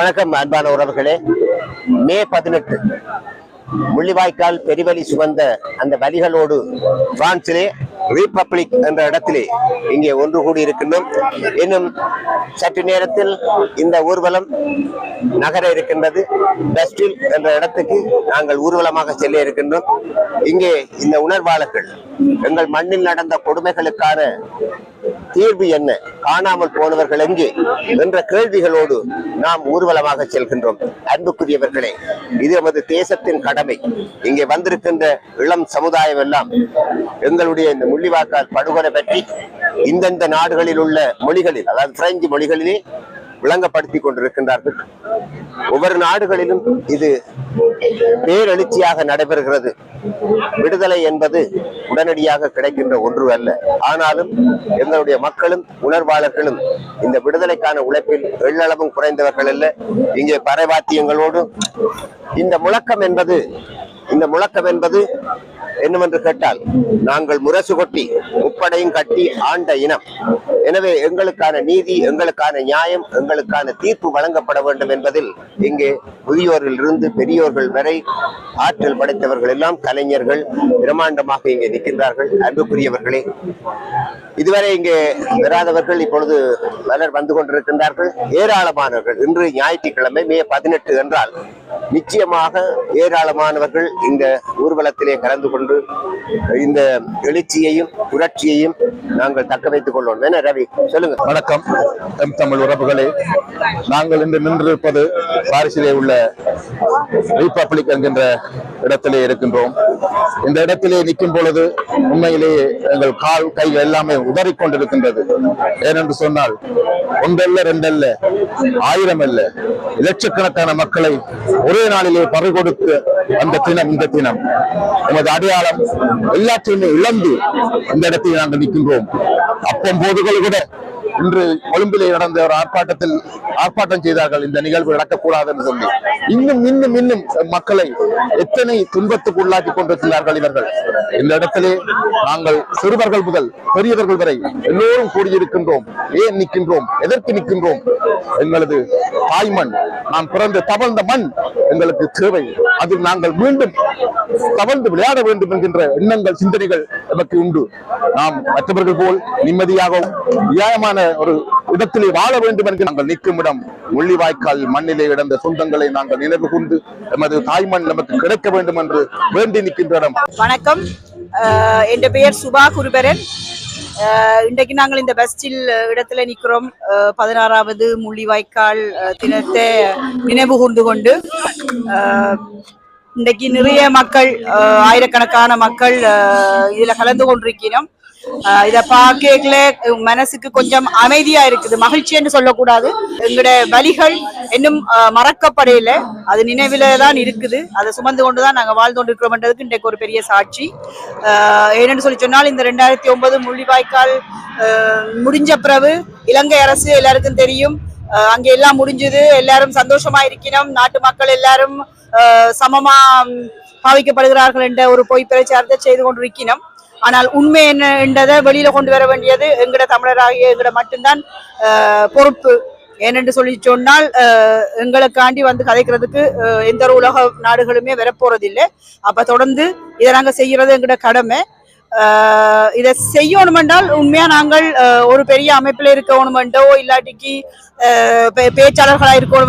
வணக்கம் அன்பான உறவுகளே. மே பதினெட்டு. முள்ளிவாய்க்கால் பெருவலி சுமந்த அந்த வலிகளோடு பிரான்சிலே ரிபப்ளிக் என்ற இடத்திலே இங்கே ஒன்று கூடி இருக்கின்றோம் இன்னும் சற்று நேரத்தில் இந்த ஊர்வலம் நகர இருக்கின்றது. பெஸ்டில் என்ற இடத்துக்கு நாங்கள் ஊர்வலமாக செல்ல இருக்கின்றோம். இங்கே இந்த உணர்வாளர்கள் எங்கள் மண்ணில் நடந்த கொடுமைகளுக்கான தீர்வு என்ன? காணாமல் போனவர்கள் எங்கே? என்ற கேள்விகளோடு நாம் ஊர்வலமாக செல்கின்றோம். அன்புக்குரியவர்களே இது நமது தேசத்தின் கடமை. இங்கே வந்திருக்கின்ற இளம் சமுதாயம் எல்லாம் எங்களுடைய இந்த முள்ளிவாக்கால் படுகொலை பற்றி இந்தந்த நாடுகளில் உள்ள மொழிகளில் அதாவது பிரெஞ்சு மொழிகளிலே விளங்கப்படுத்தி கொண்டிருக்கின்றார்கள். ஒவ்வொரு நாடுகளிலும் இது பேரெழுச்சியாக நடைபெறுகிறது. விடுதலை என்பது உடனடியாக கிடைக்கின்ற ஒன்று அல்ல. ஆனாலும் எங்களுடைய மக்களும் உணர்வாளர்களும் இந்த விடுதலைக்கான உழைப்பில் எள்ளளவும் குறைந்தவர்கள் அல்ல. இங்கே பறைவாத்தியங்களோடு இந்த முழக்கம் என்பது இந்த முழக்கம் என்பது என்னவென்று கேட்டால் நாங்கள் முரசு கொட்டி முப்படையும் கட்டி ஆண்ட இனம். எனவே எங்களுக்கான நீதி எங்களுக்கான நியாயம் எங்களுக்கான தீர்ப்பு வழங்கப்பட வேண்டும் என்பதில் இங்கே முதியோரில் இருந்து பெரியோர்கள் வரை ஆற்றல் படைத்தவர்கள் எல்லாம் கலைஞர்கள் பிரமாண்டமாக இங்கே நிற்கின்றார்கள். அன்புக்குரியவர்களே இதுவரை இங்கே வராதவர்கள் இப்பொழுது பலர் வந்து கொண்டிருக்கின்றார்கள். ஏராளமானவர்கள். இன்று ஞாயிற்றுக்கிழமை மே பதினெட்டு என்றால் நிச்சயமாக ஏராளமானவர்கள் இந்த ஊர்வலத்திலே கலந்து கொண்டு இந்த எழுச்சியையும் புரட்சியையும் நாங்கள் தக்க வைத்துக் கொள்ளணும் என்ன ரவி சொல்லுங்க. வணக்கம். எம் தமிழ் உறவுகளே நாங்கள் இன்று நின்றிருப்பது பாரிசிலே உள்ள ரிபப்ளிக் என்கின்ற இடத்திலே இருக்கின்றோம். இந்த இடத்திலே நிற்கும் பொழுது உண்மையிலேயே எங்கள் கால் கைகள் எல்லாமே உதறிக் கொண்டிருக்கின்றது ஏனென்று சொன்னால் ஒன்றல்ல ரெண்டல்ல ஆயிரம் அல்ல லட்சக்கணக்கான மக்களை ஒரே ஒரே நாளிலே பறி கொடுத்து அந்த தினம் இந்த தினம். எமது அடையாளம் எல்லாற்றையுமே இழந்து இந்த இடத்தில் நாங்கள் நிற்கின்றோம். அப்பம் போதுகள் கூட இன்று கொழும்பிலே நடந்த ஒரு ஆர்ப்பாட்டத்தில் ஆர்ப்பாட்டம் செய்தார்கள். இந்த நிகழ்வு நடக்கக்கூடாது என்று சொல்லி. இன்னும் இன்னும் இன்னும் மக்களை எத்தனை துன்பத்துக்கு உள்ளாக்கி கொண்டிருக்கிறார்கள் இவர்கள். இந்த இடத்திலே நாங்கள் சிறுவர்கள் முதல் பெரியவர்கள் வரை எல்லோரும் கூடியிருக்கின்றோம். ஏன் நிற்கின்றோம்? எதற்கு நிற்கின்றோம்? எங்களது தாய்மண் நான் பிறந்த தவழ்ந்த மண் எங்களுக்கு தேவை. அதில் நாங்கள் மீண்டும் தவழ்ந்து விளையாட வேண்டும் என்கின்ற எண்ணங்கள் சிந்தனைகள் நமக்கு உண்டு. நாம் மற்றவர்கள் போல் நிம்மதியாகவும் நியாயமான ஒரு இடத்திலே வாழ வேண்டும் என்று நாங்கள் நிற்கும் இடம் முள்ளிவாய்க்கால் மண்ணிலே இழந்த சொந்தங்களை நாங்கள் நினைவு கொண்டு எமது தாய்மண் நமக்கு கிடைக்க வேண்டும் என்று வேண்டி நிற்கின்ற இடம். வணக்கம். அஹ் என் பெயர் சுபா குருபரன். இன்றைக்கு நாங்கள் இந்த பெஸ்டில் இடத்துல நிற்கிறோம். பதினாறாவது முள்ளிவாய்க்கால் தினத்தை நினைவு கூர்ந்து கொண்டு இன்றைக்கு நிறைய மக்கள் ஆயிரக்கணக்கான மக்கள் இதில் இதுல கலந்து கொண்டிருக்கிறோம். இத பார்க்கல மனசுக்கு கொஞ்சம் அமைதியா இருக்குது. மகிழ்ச்சின்னு சொல்லக்கூடாது. எங்களுடைய வலிகள் இன்னும் மறக்கப்படையில. அது நினைவில தான் இருக்குது. அதை சுமந்து கொண்டுதான் நாங்க வாழ்ந்து கொண்டிருக்கிறோம்ன்றதுக்கு இன்றைக்கு ஒரு பெரிய சாட்சி. அஹ், ஏன்னு சொல்லி சொன்னால் இந்த ரெண்டாயிரத்தி ஒன்பது முள்ளிவாய்க்கால் முடிஞ்ச பிறகு இலங்கை அரசு எல்லாருக்கும் தெரியும். அங்கே அங்க எல்லாம் முடிஞ்சது. எல்லாரும் சந்தோஷமா இருக்கணும். நாட்டு மக்கள் எல்லாரும் சமமா பாவிக்கப்படுகிறார்கள் என்ற ஒரு பொய் பிரச்சாரத்தை செய்து கொண்டிருக்கிறோம் ஆனால் உண்மை என்ன என்றதை வெளியில கொண்டு வர வேண்டியது எங்கட தமிழராகிய எங்கட மட்டும்தான் பொறுப்பு. ஏனென்று சொல்லி சொன்னால் எங்களுக்காண்டி வந்து கதைக்கிறதுக்கு எந்த ஒரு உலக நாடுகளுமே வரப்போறதில்லை. அப்ப தொடர்ந்து இதை நாங்கள் செய்யறது எங்கட கடமை. இதை செய்யணும் என்றால் உண்மையா நாங்கள் ஒரு பெரிய அமைப்பில் என்றோ இல்லாட்டிக்கு அஹ், பே-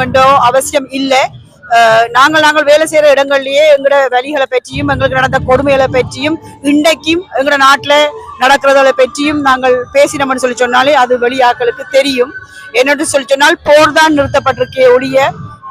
என்றோ அவசியம் இல்லை. நாங்கள் நாங்கள் வேலை செய்கிற இடங்கள்லயே எங்களோட வழிகளை பற்றியும் எங்களுக்கு நடந்த கொடுமைகளை பற்றியும் இன்றைக்கும் எங்களோட நாட்டில் நடக்கிறதை பற்றியும் நாங்கள் பேசினோம்னு சொல்லி சொன்னாலே அது வெளியாக்களுக்கு தெரியும். என்னென்று சொல்லி சொன்னால் போர் தான் நிறுத்தப்பட்டிருக்கே ஒழிய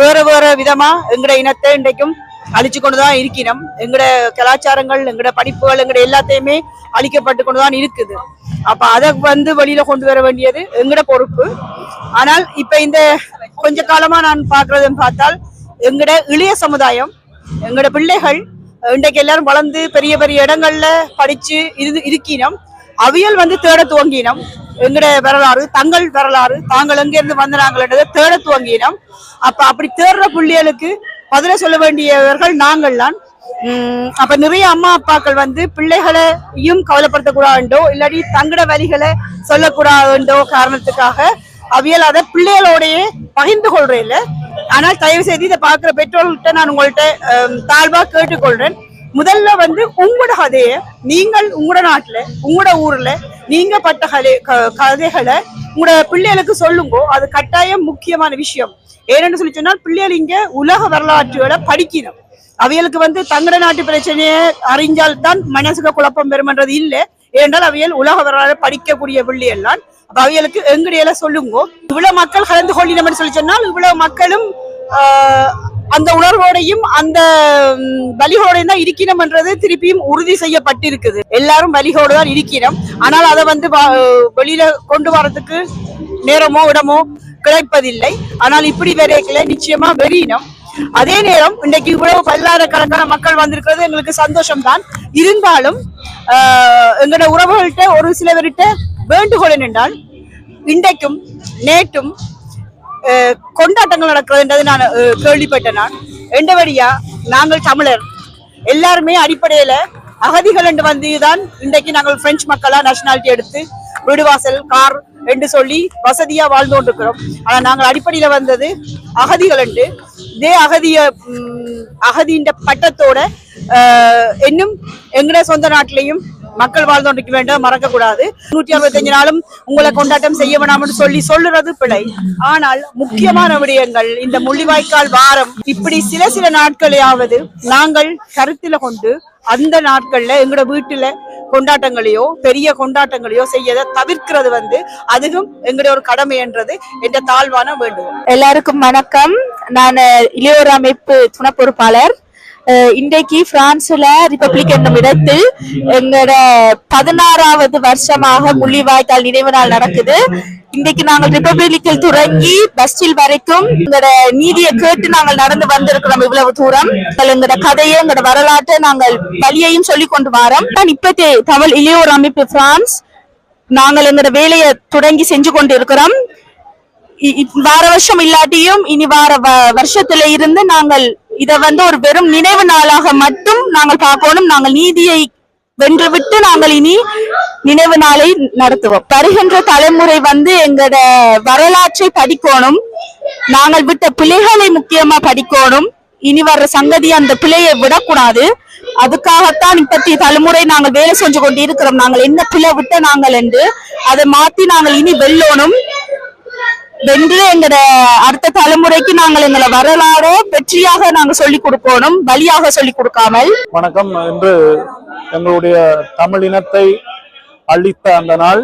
வேற வேற விதமா எங்களோட இனத்தை இன்றைக்கும் அழிச்சு கொண்டுதான் இருக்கிறோம். எங்களோட கலாச்சாரங்கள் எங்களோட படிப்புகள் எங்களோட எல்லாத்தையுமே அழிக்கப்பட்டு கொண்டுதான் இருக்குது. அப்ப அதை வந்து வெளியில கொண்டு வர வேண்டியது எங்களோட பொறுப்பு. ஆனால் இப்ப இந்த கொஞ்ச காலமா நான் பாக்குறதுன்னு பார்த்தால் எங்கட இளைய சமுதாயம் எங்கட பிள்ளைகள் இன்றைக்கு எல்லாரும் வளர்ந்து பெரிய பெரிய இடங்கள்ல படிச்சு இரு இருக்கினோம் அவியல் வந்து தேட துவங்கினோம். எங்கட வரலாறு தங்கள் வரலாறு தாங்கள் எங்க இருந்து வந்தாங்கன்றதை தேட துவங்கினோம். அப்ப அப்படி தேடுற பிள்ளைகளுக்கு பதில சொல்ல வேண்டியவர்கள் நாங்கள் தான். அப்ப நிறைய அம்மா அப்பாக்கள் வந்து பிள்ளைகளையும் கவலைப்படுத்தக்கூடாதுண்டோ இல்லாட்டி தங்கட வழிகளை சொல்லக்கூடாதுண்டோ காரணத்துக்காக அவியல் அதை பிள்ளைகளோடையே பகிர்ந்து கொள்றேன் ஆனால் தயவு செய்து இதை பார்க்குற பெற்றோர்கள்ட்ட நான் உங்கள்கிட்ட தாழ்வாக கேட்டுக்கொள்கிறேன் முதல்ல வந்து உங்களோட கதையை நீங்கள் உங்களோட நாட்டில் உங்களோட ஊரில் நீங்கள் பட்ட கதை க- கதைகளை உங்களோட பிள்ளைகளுக்கு சொல்லுங்க. அது கட்டாயம் முக்கியமான விஷயம். ஏன்னு சொல்லி சொன்னால் பிள்ளைகள் இங்கே உலக வரலாற்றுகளை படிக்கணும். அவைகளுக்கு வந்து தங்கட நாட்டு பிரச்சனையை அறிஞ்சால் தான் மனசுக்கு குழப்பம் பெறுமன்றது இல்லை. ஏனென்றால் அவையல் உலக வரலாறு படிக்கக்கூடிய பிள்ளைகள்லாம் அப்ப அவைகளுக்கு எங்கடையில சொல்லுங்க? இவ்வளவு மக்கள் கலந்து கொள்ளினம்னு சொல்லி சொன்னால் இவ்வளவு மக்களும் அந்த உணர்வோடையும் அந்த ம், வலிகளோடையும் தான் இருக்கணும்ன்றது திருப்பியும் உறுதி செய்யப்பட்டிருக்குது. எல்லாரும் வலிகளோடு தான் இருக்கிறோம் ஆனால் அதை வந்து வெளியில கொண்டு வரதுக்கு நேரமோ இடமோ கிடைப்பதில்லை. ஆனால் இப்படி வரைக்கல நிச்சயமா வெறியினம் அதே நேரம் இன்றைக்கு இவ்வளவு பல்லாயிரக்கணக்கான மக்கள் வந்திருக்கிறது எங்களுக்கு சந்தோஷம் தான் இருந்தாலும் எங்களோட உறவுகள்கிட்ட ஒரு சிலவர்கிட்ட வேண்டுகோள் என்னென்றால் இன்றைக்கும் நேற்றும் கொண்டாட்டங்கள் கொண்டாட்டங்கள் நடக்கிறதுன்றது நான் கேள்விப்பட்டேன் நான். ரெண்டபடியா நாங்கள் தமிழர். எல்லாருமே அடிப்படையில அகதிகள் என்று வந்துதான் இன்றைக்கு நாங்கள் பிரெஞ்சு மக்களா நேஷனாலிட்டி எடுத்து வீடுவாசல் கார் என்று சொல்லி வசதியா வாழ்ந்து கொண்டிருக்கிறோம் ஆனா நாங்கள் அடிப்படையில வந்தது அகதிகள் என்று. இதே அகதிய அகதின்ற பட்டத்தோட இன்னும் எங்கட சொந்த நாட்டிலையும் மக்கள் வாழ்ந்தோண்டிக்க வேண்டும் மறக்க கூடாது நூற்றி அறுபத்தஞ்சு நாளும் உங்களை கொண்டாட்டம் செய்ய வேணாம்னு சொல்லி சொல்லுறது பிழை. ஆனால் முக்கியமான விடயங்கள் இந்த முள்ளிவாய்க்கால் வாரம் இப்படி சில சில நாட்களையாவது நாங்கள் கருத்தில் கொண்டு அந்த நாட்கள்ல எங்களோட வீட்டுல கொண்டாட்டங்களையோ பெரிய கொண்டாட்டங்களையோ செய்யதை தவிர்க்கிறது வந்து அதுவும் எங்களுடைய ஒரு கடமை என்றது என்ற தாழ்வான வேண்டும் எல்லாருக்கும் வணக்கம். நான் இளையோர் அமைப்பு துணை பொறுப்பாளர். இன்றைக்கு பிரான்ஸ்ல ரிபப்ளிக் என்னும் இடத்தில் எங்களோட பதினாறாவது வருஷமாக முள்ளிவாய்க்கால் நினைவு நாள் நடக்குது. இன்றைக்கு நாங்கள் ரிபப்ளிக்கில் தொடங்கி பஸ்டில் வரைக்கும் எங்களோட நீதியை கேட்டு நாங்கள் நடந்து வந்திருக்கிறோம் இவ்வளவு தூரம். எங்களோட கதையை எங்களோட வரலாற்றை நாங்கள் வழியையும் சொல்லி கொண்டு வரோம். நான் இப்பத்தே தமிழ் இளையோர் அமைப்பு பிரான்ஸ் நாங்கள் எங்களோட வேலையை தொடங்கி செஞ்சு கொண்டு இருக்கிறோம் இ- இ- வார வருஷம் இல்லாட்டியும் இனி வார வ- வருஷத்துல இருந்து நாங்கள் இத வந்து ஒரு வெறும் நினைவு நாளாக மட்டும் நாங்கள் பார்க்கணும். நாங்கள் நீதியை வென்றுவிட்டு நாங்கள் இனி நினைவு நாளை நடத்துவோம். வருகின்ற தலைமுறை வந்து எங்களோட வரலாற்றை படிக்கணும். நாங்கள் விட்ட பிள்ளைகளை முக்கியமா படிக்கணும். இனி வர்ற சங்கதி அந்த பிழையை விடக்கூடாது. அதுக்காகத்தான் இப்பத்தி தலைமுறை நாங்கள் வேலை செஞ்சு கொண்டு இருக்கிறோம் நாங்கள் என்ன பிழை விட்ட நாங்கள் என்று அதை மாத்தி நாங்கள் இனி வெல்லணும். வென்று எங்கட அடுத்த தலைமுறைக்கு நாங்கள் எங்களை வரலாறு வெற்றியாக நாங்கள் சொல்லிக் கொடுக்கணும் பலியாக சொல்லி கொடுக்காமல். வணக்கம். இன்று எங்களுடைய தமிழினத்தை அழித்த அந்த நாள்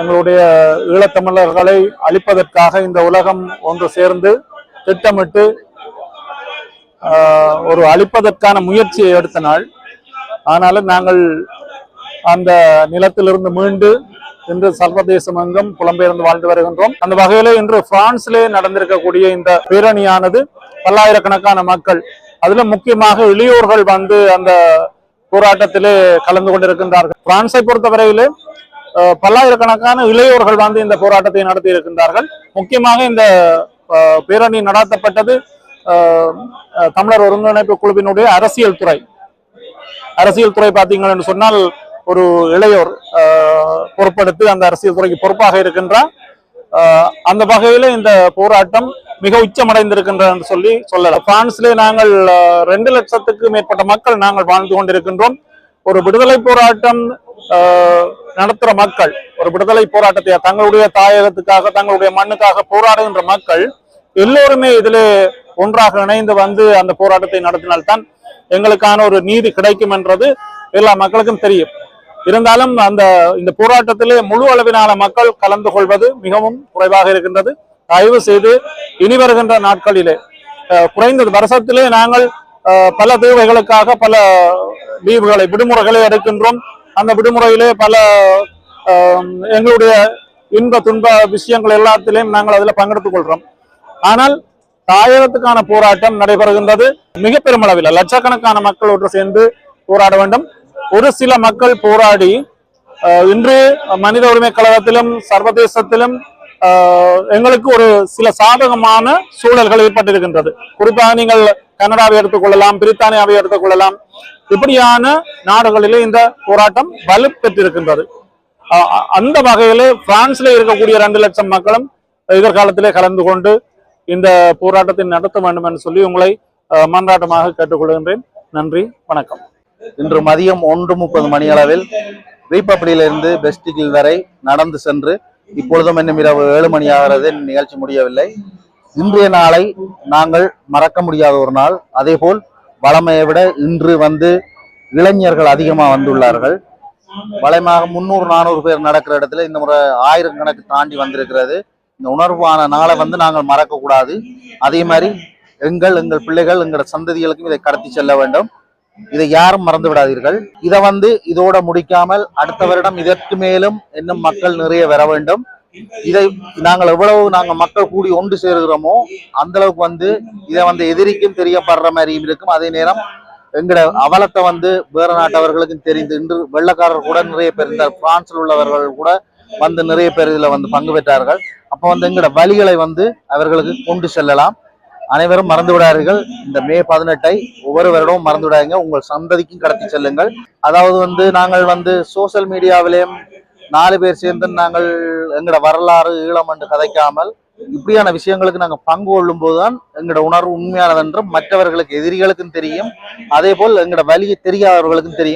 எங்களுடைய ஈழத்தமிழர்களை அழிப்பதற்காக இந்த உலகம் ஒன்று சேர்ந்து திட்டமிட்டு ஒரு அழிப்பதற்கான முயற்சியை எடுத்த நாள். ஆனாலும் நாங்கள் அந்த நிலத்திலிருந்து மீண்டு இன்று சர்வதேசம் எங்கும் புலம்பெயர்ந்து வாழ்ந்து வருகின்றோம். அந்த வகையில இன்று பிரான்ஸ்லே நடந்திருக்கக்கூடிய இந்த பேரணியானது பல்லாயிரக்கணக்கான மக்கள் அதுல முக்கியமாக இளையோர்கள் வந்து அந்த போராட்டத்திலே கலந்து கொண்டிருக்கின்றார்கள். பிரான்ஸை பொறுத்தவரையிலே பல்லாயிரக்கணக்கான இளையோர்கள் வந்து இந்த போராட்டத்தை நடத்தி இருக்கின்றார்கள். முக்கியமாக இந்த பேரணி நடத்தப்பட்டது தமிழர் ஒருங்கிணைப்பு குழுவினுடைய அரசியல் துறை. அரசியல் துறை பார்த்தீங்கன்னு சொன்னால் ஒரு இளையோர் அஹ், பொறுப்பெடுத்து அந்த அரசியல் துறைக்கு பொறுப்பாக இருக்கின்றார் அந்த வகையில இந்த போராட்டம் மிக உச்சமடைந்திருக்கின்றது என்று சொல்லி சொல்லலாம். பிரான்ஸ்லே நாங்கள் ரெண்டு லட்சத்துக்கு மேற்பட்ட மக்கள் நாங்கள் வாழ்ந்து கொண்டிருக்கின்றோம். ஒரு விடுதலை போராட்டம் நடத்துகிற மக்கள் ஒரு விடுதலை போராட்டத்தை தங்களுடைய தாயகத்துக்காக தங்களுடைய மண்ணுக்காக போராடுகின்ற மக்கள் எல்லோருமே இதிலே ஒன்றாக இணைந்து வந்து அந்த போராட்டத்தை நடத்தினால்தான் எங்களுக்கான ஒரு நீதி கிடைக்கும் என்றது எல்லா மக்களுக்கும் தெரியும். இருந்தாலும் அந்த இந்த போராட்டத்திலே முழு அளவிலான மக்கள் கலந்து கொள்வது மிகவும் குறைவாக இருக்கின்றது. தயவு செய்து இனி வருகின்ற நாட்களிலே குறைந்தது வருஷத்திலே நாங்கள் பல தேவைகளுக்காக பல லீவுகளை விடுமுறைகளை எடுக்கின்றோம். அந்த விடுமுறையிலே பல அஹ், எங்களுடைய இன்ப துன்ப விஷயங்கள் எல்லாத்திலையும் நாங்கள் அதில் பங்கெடுத்துக் கொள்கிறோம் ஆனால் தாயகத்துக்கான போராட்டம் நடைபெறுகின்றது மிக பெருமளவில் லட்சக்கணக்கான மக்கள் ஒன்று சேர்ந்து போராட வேண்டும். ஒரு சில மக்கள் போராடி அஹ், இன்று மனித உரிமை கழகத்திலும் சர்வதேசத்திலும் எங்களுக்கு ஒரு சில சாதகமான சூழல்கள் ஏற்பட்டிருக்கின்றது. குறிப்பாக நீங்கள் கனடாவை எடுத்துக்கொள்ளலாம் பிரித்தானியாவை எடுத்துக்கொள்ளலாம் இப்படியான நாடுகளிலே இந்த போராட்டம் வலுப்பெற்றிருக்கின்றது. அஹ், அ- அந்த வகையிலே பிரான்ஸ்ல இருக்கக்கூடிய ரெண்டு லட்சம் மக்களும் எதிர்காலத்திலே கலந்து கொண்டு இந்த போராட்டத்தை நடத்த வேண்டும் என்று சொல்லி உங்களை அஹ், மன்றாட்டமாக கேட்டுக்கொள்கின்றேன். நன்றி வணக்கம். இன்று மதியம் ஒன்று முப்பது மணி அளவில் ரீபப்ளியிலிருந்து பெஸ்டிகில் வரை நடந்து சென்று இப்பொழுதும் இன்னும் இரவு ஏழு மணி ஆகிறது நிகழ்ச்சி முடியவில்லை. இன்றைய நாளை நாங்கள் மறக்க முடியாத ஒரு நாள். அதேபோல் வளமையை விட இன்று வந்து இளைஞர்கள் அதிகமாக வந்துள்ளார்கள். வளமாக முந்நூறு நானூறு பேர் நடக்கிற இடத்துல இந்த முறை ஆயிரக்கணக்கு தாண்டி வந்திருக்கிறது. இந்த உணர்வான நாளை வந்து நாங்கள் மறக்கக்கூடாது. அதே மாதிரி எங்கள் எங்கள் பிள்ளைகள் எங்கள் சந்ததிகளுக்கும் இதை கடத்தி செல்ல வேண்டும். இதை யாரும் மறந்து விடாதீர்கள். இதை வந்து இதோட முடிக்காமல் அடுத்த வருடம் இதற்கு மேலும் இன்னும் மக்கள் நிறைய வர வேண்டும். இதை நாங்கள் எவ்வளவு நாங்க மக்கள் கூடி ஒன்று சேருகிறோமோ அந்த அளவுக்கு வந்து இதை வந்து எதிரிக்கும் தெரியப்படுற மாதிரியும் இருக்கும். அதே நேரம் எங்கட அவலத்தை வந்து வேற நாட்டவர்களுக்கும் தெரிந்து இன்று வெள்ளக்காரர் கூட நிறைய பேர் இந்த பிரான்சில் உள்ளவர்கள் கூட வந்து நிறைய பேர் இதில் வந்து பங்கு பெற்றார்கள். அப்போ வந்து எங்கட வழிகளை வந்து அவர்களுக்கு கொண்டு செல்லலாம். அனைவரும் மறந்து விடாதீர்கள். இந்த மே பதினெட்டை ஒவ்வொரு வருடமும் மறந்து விடாதீங்க. உங்கள் சந்ததிக்கும் கடத்தி செல்லுங்கள். அதாவது வந்து நாங்கள் வந்து சோசியல் மீடியாவிலேயும் நாலு பேர் சேர்ந்து நாங்கள் எங்களோட வரலாறு ஈழம் என்று கதைக்காமல் இப்படியான விஷயங்களுக்கு நாங்கள் பங்கு கொள்ளும் போதுதான் எங்களோட உணர்வு உண்மையானது என்றும் மற்றவர்களுக்கு எதிரிகளுக்கும் தெரியும். அதே போல் எங்களோட வழியை தெரியாதவர்களுக்கும் தெரியும்.